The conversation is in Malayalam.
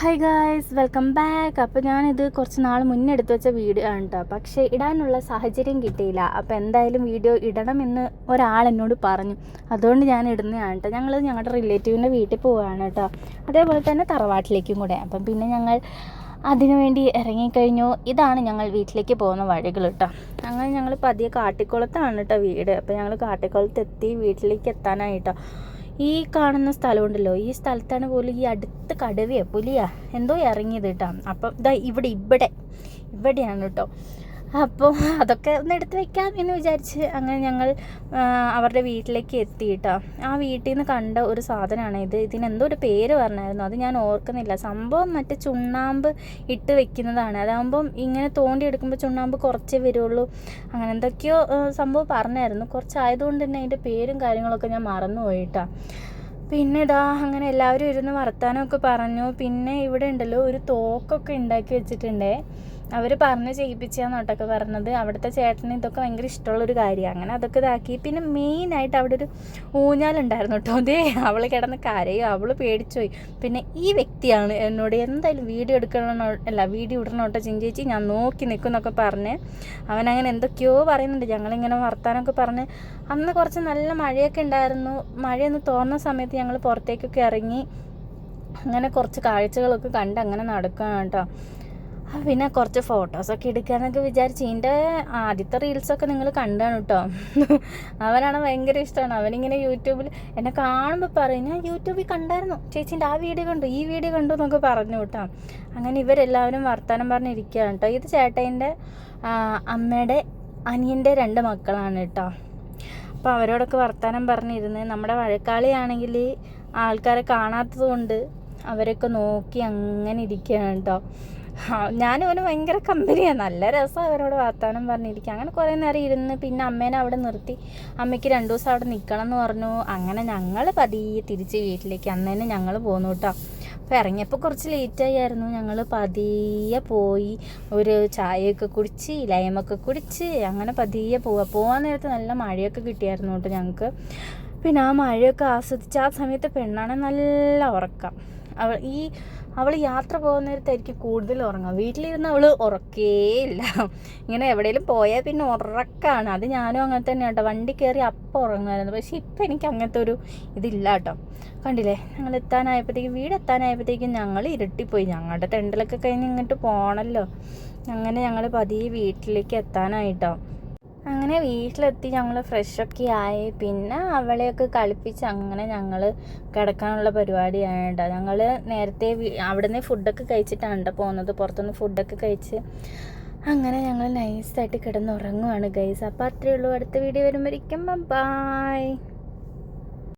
ഹായ് ഗായ്സ് വെൽക്കം ബാക്ക് അപ്പോൾ ഞാനിത് കുറച്ച് നാൾ മുന്നേ എടുത്തു വെച്ച വീഡിയോ ആണ് കേട്ടോ പക്ഷേ ഇടാനുള്ള സാഹചര്യം കിട്ടിയില്ല. അപ്പോൾ എന്തായാലും വീഡിയോ ഇടണമെന്ന് ഒരാൾ എന്നോട് പറഞ്ഞു. അതുകൊണ്ട് ഞാൻ ഇടുന്നതാണ് കേട്ടോ ഞങ്ങൾ ഞങ്ങളുടെ റിലേറ്റീവിന്റെ വീട്ടിൽ പോവുകയാണ് കേട്ടോ അതേപോലെ തന്നെ തറവാട്ടിലേക്കും കൂടെ. അപ്പം പിന്നെ ഞങ്ങൾ അതിനുവേണ്ടി ഇറങ്ങിക്കഴിഞ്ഞു. ഇതാണ് ഞങ്ങൾ വീട്ടിലേക്ക് പോകുന്ന വഴികൾ കേട്ടോ അങ്ങനെ ഞങ്ങൾ പതിയെ കാട്ടിക്കുളത്താണ് കേട്ടോ വീട്. അപ്പോൾ ഞങ്ങൾ കാട്ടിക്കുളത്ത് എത്തി വീട്ടിലേക്ക് എത്താനായിട്ടോ ഈ കാണുന്ന സ്ഥലമുണ്ടല്ലോ ഈ സ്ഥലത്താണ് പോലും ഈ അടുത്ത് കടുവയോ പുലിയാ. എന്തോ ഇറങ്ങിയത് കേട്ടോ. അപ്പം ഇതാ ഇവിടെ ഇവിടെ ഇവിടെയാണ് കേട്ടോ. അപ്പോൾ അതൊക്കെ ഒന്ന് എടുത്ത് വെക്കാം എന്ന് വിചാരിച്ച് അങ്ങനെ ഞങ്ങൾ അവരുടെ വീട്ടിലേക്ക് എത്തി കേട്ടോ. ആ വീട്ടിൽ നിന്ന് കണ്ട ഒരു സാധനമാണ് ഇത്. ഇതിന് എന്തോ ഒരു പേര് പറഞ്ഞായിരുന്നു. അത് ഞാൻ ഓർക്കുന്നില്ല. സംഭവം മറ്റേ ചുണ്ണാമ്പ് ഇട്ട് വെക്കുന്നതാണ്. അതാകുമ്പം ഇങ്ങനെ തോണ്ടി എടുക്കുമ്പോൾ ചുണ്ണാമ്പ് കുറച്ചേ വരുള്ളൂ. അങ്ങനെ എന്തൊക്കെയോ സംഭവം പറഞ്ഞായിരുന്നു. കുറച്ചായതുകൊണ്ട് തന്നെ അതിന്റെ പേരും കാര്യങ്ങളൊക്കെ ഞാൻ മറന്നുപോയി കേട്ടോ. പിന്നെ ഇതാ അങ്ങനെ എല്ലാവരും ഇരുന്ന് വർത്താനമൊക്കെ പറഞ്ഞു. പിന്നെ ഇവിടെ ഉണ്ടല്ലോ ഒരു തോക്കൊക്കെ ഉണ്ടാക്കി വെച്ചിട്ടുണ്ടേ. അവർ പറഞ്ഞ് ചെയ്യിപ്പിച്ചാന്നോട്ടൊക്കെ പറഞ്ഞത്. അവിടുത്തെ ചേട്ടന് ഇതൊക്കെ ഭയങ്കര ഇഷ്ടമുള്ളൊരു കാര്യമാണ് അങ്ങനെ അതൊക്കെ ഇതാക്കി. പിന്നെ മെയിനായിട്ട് അവിടെ ഒരു ഊഞ്ഞാലുണ്ടായിരുന്നു കേട്ടോ. അതേ അവൾ കിടന്ന് കരയും. അവൾ പേടിച്ചുപോയി പിന്നെ ഈ വ്യക്തിയാണ് എന്നോട് എന്തായാലും വീഡിയോ എടുക്കണോ അല്ല വീഡിയോ ഇടണോട്ടോ ചിഞ്ചേച്ചി ഞാൻ നോക്കി നിൽക്കും എന്നൊക്കെ പറഞ്ഞ് അവനങ്ങനെ എന്തൊക്കെയോ പറയുന്നുണ്ട്. ഞങ്ങളിങ്ങനെ വർത്താനമൊക്കെ പറഞ്ഞ് അന്ന് കുറച്ച് നല്ല മഴയൊക്കെ ഉണ്ടായിരുന്നു. മഴയൊന്ന് തോന്നുന്ന സമയത്ത് ഞങ്ങൾ പുറത്തേക്കൊക്കെ ഇറങ്ങി അങ്ങനെ കുറച്ച് കാഴ്ചകളൊക്കെ കണ്ട് അങ്ങനെ നടക്കുകയാണ് കേട്ടോ. പിന്നെ കുറച്ച് ഫോട്ടോസൊക്കെ എടുക്കാന്നൊക്കെ വിചാരിച്ച്. ഇതിന്റെ ആദ്യത്തെ റീൽസൊക്കെ നിങ്ങൾ കണ്ടാണ് കേട്ടോ അവനാണ് ഭയങ്കര ഇഷ്ടമാണ് അവനിങ്ങനെ യൂട്യൂബിൽ എന്നെ കാണുമ്പോൾ പറയും ഞാൻ യൂട്യൂബിൽ കണ്ടായിരുന്നു. ചേച്ചീന്റെ ആ വീഡിയോ കണ്ടു ഈ വീഡിയോ കണ്ടു എന്നൊക്കെ പറഞ്ഞു കേട്ടോ അങ്ങനെ ഇവരെല്ലാവരും വർത്തമാനം പറഞ്ഞിരിക്കുകയാണ് കേട്ടോ ഇത് ചേട്ടന്റെ അമ്മയുടെ അനിയന്റെ രണ്ട് മക്കളാണ് കേട്ടോ അപ്പോൾ അവരോടൊക്കെ വർത്തമാനം പറഞ്ഞിരുന്ന്. നമ്മുടെ വഴക്കാളിയാണെങ്കിൽ ആൾക്കാരെ കാണാത്തത് കൊണ്ട് അവരൊക്കെ നോക്കി അങ്ങനെ ഇരിക്കുകയാണ് കേട്ടോ ഞാനും അവന് ഭയങ്കര കമ്പനിയാണ് നല്ല രസം അവരോട് വർത്തമാനം പറഞ്ഞിരിക്കുക അങ്ങനെ കുറേ നേരം ഇരുന്ന് പിന്നെ അമ്മേനെ അവിടെ നിർത്തി. അമ്മയ്ക്ക് രണ്ടു ദിവസം അവിടെ നിൽക്കണം എന്ന് പറഞ്ഞു. അങ്ങനെ ഞങ്ങൾ പതിയെ തിരിച്ച് വീട്ടിലേക്ക്. അന്ന് തന്നെ ഞങ്ങൾ പോന്നു കേട്ടോ അപ്പോൾ ഇറങ്ങിയപ്പോൾ കുറച്ച് ലേറ്റായിരുന്നു ഞങ്ങൾ പതിയെ പോയി. ഒരു ചായയൊക്കെ കുടിച്ച് ലയമൊക്കെ കുടിച്ച് അങ്ങനെ പതിയെ പോവുക പോകാൻ നേരത്ത് നല്ല മഴയൊക്കെ കിട്ടിയായിരുന്നു കേട്ടോ ഞങ്ങൾക്ക് പിന്നെ ആ മഴയൊക്കെ ആസ്വദിച്ച് ആ സമയത്ത് പെണ്ണാണ് നല്ല ഉറക്കം. അവൾ ഈ അവൾ യാത്ര പോകുന്ന നേരത്തായിരിക്കും കൂടുതൽ ഉറങ്ങുക. വീട്ടിലിരുന്ന് അവൾ ഉറക്കേ ഇല്ല ഇങ്ങനെ എവിടെയെങ്കിലും പോയാൽ പിന്നെ ഉറക്കാണ്. അത് ഞാനും അങ്ങനെ തന്നെ കേട്ടോ. വണ്ടി കയറി അപ്പം ഉറങ്ങുമായിരുന്നു. പക്ഷെ ഇപ്പം എനിക്ക് അങ്ങനത്തെ ഒരു ഇതില്ല കേട്ടോ. കണ്ടില്ലേ? ഞങ്ങൾ എത്താനായപ്പോഴത്തേക്കും വീട് എത്താനായപ്പോഴത്തേക്കും ഞങ്ങൾ ഇരുട്ടിപ്പോയി. ഞങ്ങളുടെ തെണ്ടലൊക്കെ കഴിഞ്ഞ് ഇങ്ങോട്ട് പോകണമല്ലോ അങ്ങനെ ഞങ്ങൾ പതിയെ വീട്ടിലേക്ക് എത്താനായിട്ടോ. അങ്ങനെ വീട്ടിലെത്തി ഞങ്ങൾ ഫ്രഷൊക്കെ ആയി. പിന്നെ അവളെയൊക്കെ കളിപ്പിച്ച് അങ്ങനെ ഞങ്ങൾ കിടക്കാനുള്ള പരിപാടിയാണ് കേട്ടോ ഞങ്ങൾ നേരത്തെ അവിടെ അവിടുന്ന് ഫുഡൊക്കെ കഴിച്ചിട്ടാണ് കേട്ടോ പോകുന്നത് പുറത്തുനിന്ന് ഫുഡൊക്കെ കഴിച്ച് അങ്ങനെ ഞങ്ങൾ നൈസായിട്ട് കിടന്നുറങ്ങുവാണ് ഗൈസ് അപ്പോൾ അത്രയേ ഉള്ളൂ. അടുത്ത വീഡിയോ വരുമ്പോഴേക്കും ബൈ